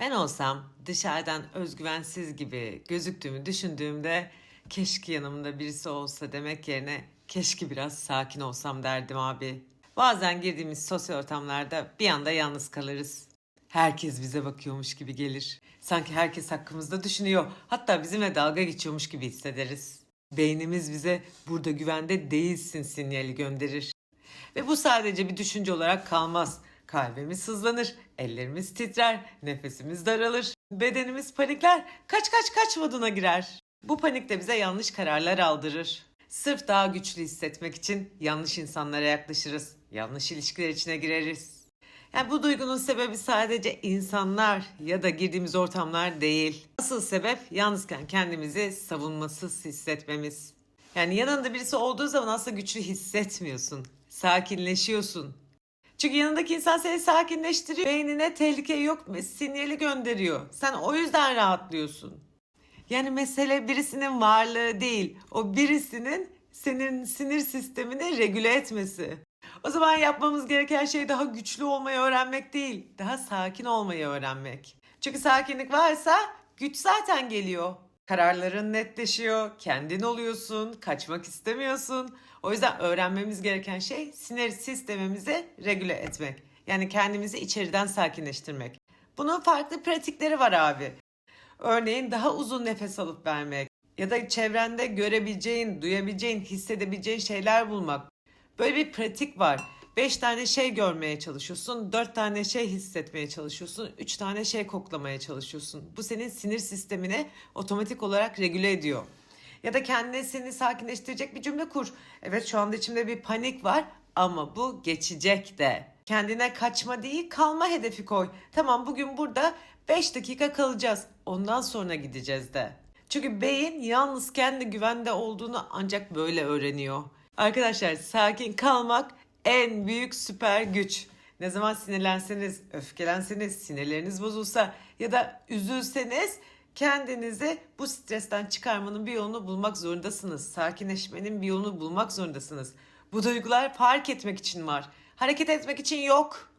Ben olsam dışarıdan özgüvensiz gibi gözüktüğümü düşündüğümde keşke yanımda birisi olsa demek yerine keşke biraz sakin olsam derdim abi. Bazen girdiğimiz sosyal ortamlarda bir anda yalnız kalırız. Herkes bize bakıyormuş gibi gelir. Sanki herkes hakkımızda düşünüyor. Hatta bizimle dalga geçiyormuş gibi hissederiz. Beynimiz bize burada güvende değilsin sinyali gönderir. Ve bu sadece bir düşünce olarak kalmaz. Kalbimiz hızlanır, ellerimiz titrer, nefesimiz daralır, bedenimiz panikler, kaç kaç kaç moduna girer. Bu panik de bize yanlış kararlar aldırır. Sırf daha güçlü hissetmek için yanlış insanlara yaklaşırız, yanlış ilişkiler içine gireriz. Yani bu duygunun sebebi sadece insanlar ya da girdiğimiz ortamlar değil. Asıl sebep yalnızken kendimizi savunmasız hissetmemiz. Yani yanında birisi olduğu zaman aslında güçlü hissetmiyorsun. Sakinleşiyorsun. Çünkü yanındaki insan seni sakinleştiriyor. Beynine tehlike yok sinyali gönderiyor. Sen o yüzden rahatlıyorsun. Yani mesele birisinin varlığı değil. O birisinin senin sinir sistemini regüle etmesi. O zaman yapmamız gereken şey daha güçlü olmayı öğrenmek değil, daha sakin olmayı öğrenmek. Çünkü sakinlik varsa güç zaten geliyor. Kararların netleşiyor, kendin oluyorsun, kaçmak istemiyorsun. O yüzden öğrenmemiz gereken şey sinir sistemimizi regüle etmek. Yani kendimizi içeriden sakinleştirmek. Bunun farklı pratikleri var abi. Örneğin daha uzun nefes alıp vermek ya da çevrende görebileceğin, duyabileceğin, hissedebileceğin şeyler bulmak. Böyle bir pratik var. 5 tane şey görmeye çalışıyorsun, 4 tane şey hissetmeye çalışıyorsun, 3 tane şey koklamaya çalışıyorsun. Bu senin sinir sistemini otomatik olarak regüle ediyor. Ya da kendine seni sakinleştirecek bir cümle kur. Evet şu anda içimde bir panik var ama bu geçecek de. Kendine kaçma değil kalma hedefi koy. Tamam bugün burada 5 dakika kalacağız. Ondan sonra gideceğiz de. Çünkü beyin yalnız kendi güvende olduğunu ancak böyle öğreniyor. Arkadaşlar sakin kalmak en büyük süper güç. Ne zaman sinirlenseniz, öfkelenseniz, sinirleriniz bozulsa ya da üzülseniz kendinizi bu stresten çıkarmanın bir yolunu bulmak zorundasınız. Sakinleşmenin bir yolunu bulmak zorundasınız. Bu duygular fark etmek için var. Hareket etmek için yok.